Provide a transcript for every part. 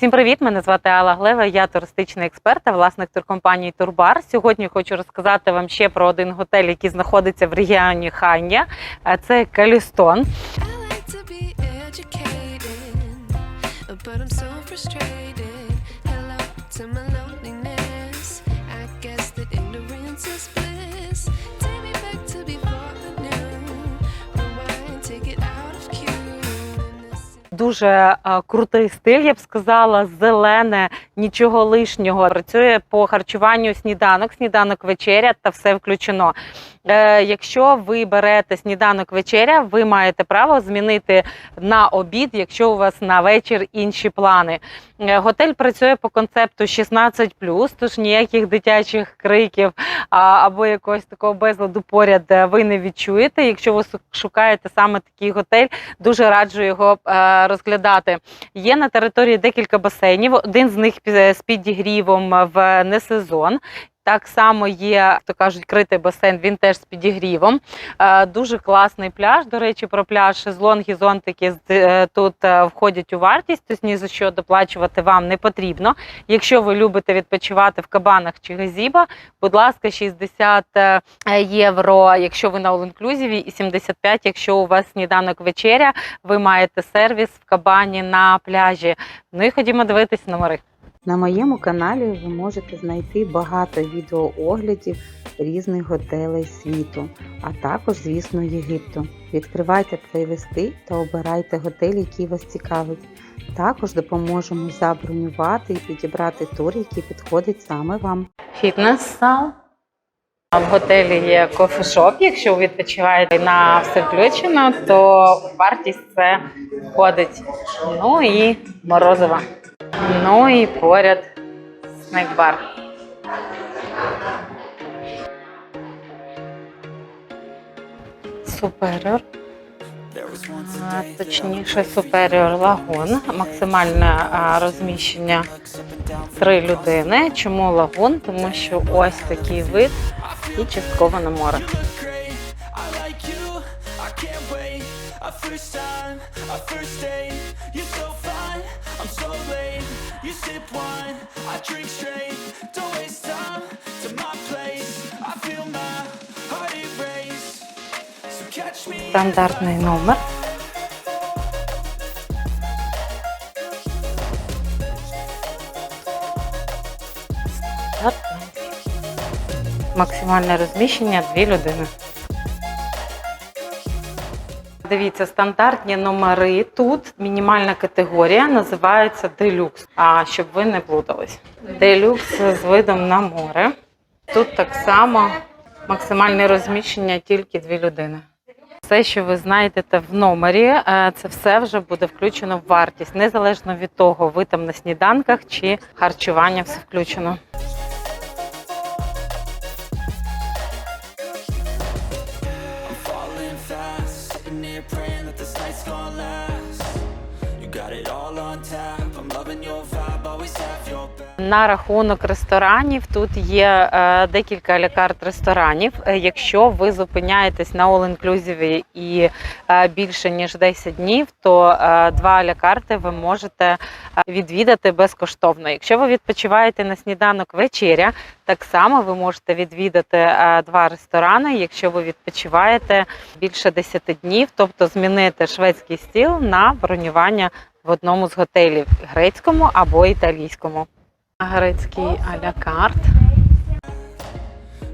Всім привіт! Мене звати Алла Глева. Я туристичний експерт та власник туркомпанії Турбар. Сьогодні хочу розказати вам ще про один готель, який знаходиться в регіоні Хання. А Це Калістон. Like Дуже е, крутий стиль, я б сказала, зелене, нічого лишнього. Працює по харчуванню сніданок, сніданок вечеря та все включено. Е, якщо ви берете сніданок вечеря, ви маєте право змінити на обід, якщо у вас на вечір інші плани. Е, Готель працює по концепту 16+, тож ніяких дитячих криків або якогось такого безладу поряд е, ви не відчуєте. Якщо ви шукаєте саме такий готель, дуже раджу його е, розглядати. Є на території декілька басейнів. Один з них з підігрівом в несезон. Так само є, як то кажуть, критий басейн, він теж з підігрівом. Е, Дуже класний пляж. До речі, про пляж шезлонги, зонтики е, тут е, входять у вартість, тобто ні за що доплачувати вам не потрібно. Якщо ви любите відпочивати в кабанах чи газіба, будь ласка, 60 е, євро, якщо ви на all-inclusive, і 75, якщо у вас сніданок вечеря, ви маєте сервіс в кабані на пляжі. Ну і ходімо дивитись номери. На моєму каналі ви можете знайти багато відеооглядів різних готелей світу, а також, звісно, Єгипту. Відкривайте плейлисти та обирайте готель, який вас цікавить. Також допоможемо забронювати і підібрати тур, який підходить саме вам. Фітнес-зал. В готелі є кофешоп. Якщо відпочиваєте на все включено, то вартість це входить. Ну і морозива. Ну і поряд снек-бар. Суперіор. Точніше, суперіор лагун. Максимальне розміщення три людини. Чому лагун? Тому що ось такий вид і частково на море. A first time, a first date. You're so fine, I'm so late. You sip wine, I drink straight. Don't waste time to my place. I feel my heart erase. So catch me. Стандартний номер. Максимальне розміщення дві людини. Дивіться, стандартні номери. Тут мінімальна категорія називається делюкс. А щоб ви не плутались. Делюкс з видом на море. Тут так само максимальне розміщення тільки дві людини. Все, що ви знайдете в номері, е, це все вже буде включено в вартість, незалежно від того, ви там на сніданках чи харчування все включено. That this night's gonna last. You got it all on tap. На рахунок ресторанів тут є е, декілька лякарт ресторанів. Е, Якщо ви зупиняєтесь на All Inclusive і е, більше ніж 10 днів, то два лякарти ви можете відвідати безкоштовно. Якщо ви відпочиваєте на сніданок вечеря, так само ви можете відвідати два ресторани, якщо ви відпочиваєте більше 10 днів, тобто змінити шведський стіл на бронювання в одному з готелів грецькому або італійському. Грецький аля карт,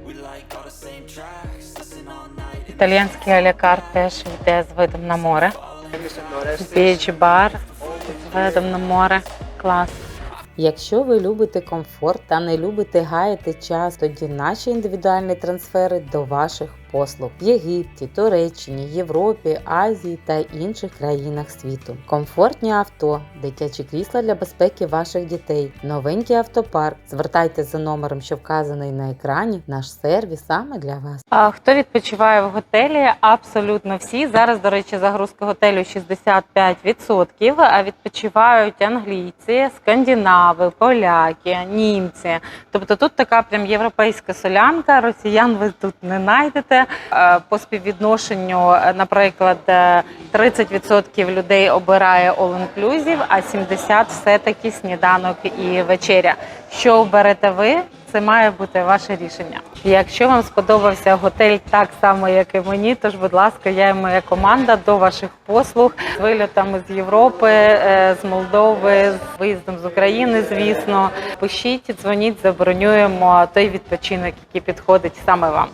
We like all the same tracks. Listen all night. італійський аля карт теж йде з видом на море. Біч бар з видом на море. Клас. Якщо ви любите комфорт та не любите гаяти час, тоді наші індивідуальні трансфери до ваших послуг в Єгипті, Туреччині, Європі, Азії та інших країнах світу. Комфортні авто, дитячі крісла для безпеки ваших дітей, новенький автопарк. Звертайтеся за номером, що вказаний на екрані. Наш сервіс саме для вас. А хто відпочиває в готелі? Абсолютно всі. Зараз, до речі, загрузка готелю 65%. А відпочивають англійці, скандинави, поляки, німці. Тобто тут така прям європейська солянка. Росіян ви тут не знайдете. Е, По співвідношенню, е, наприклад, е, 30% людей обирає all-inclusive, а 70% все-таки сніданок і вечеря. Що оберете ви? Це має бути ваше рішення. Якщо вам сподобався готель так само, як і мені, тож, будь ласка, я і моя команда до ваших послуг з вильотами з Європи, е, з Молдови, з виїздом з України, звісно. Пишіть, дзвоніть, забронюємо той відпочинок, який підходить саме вам.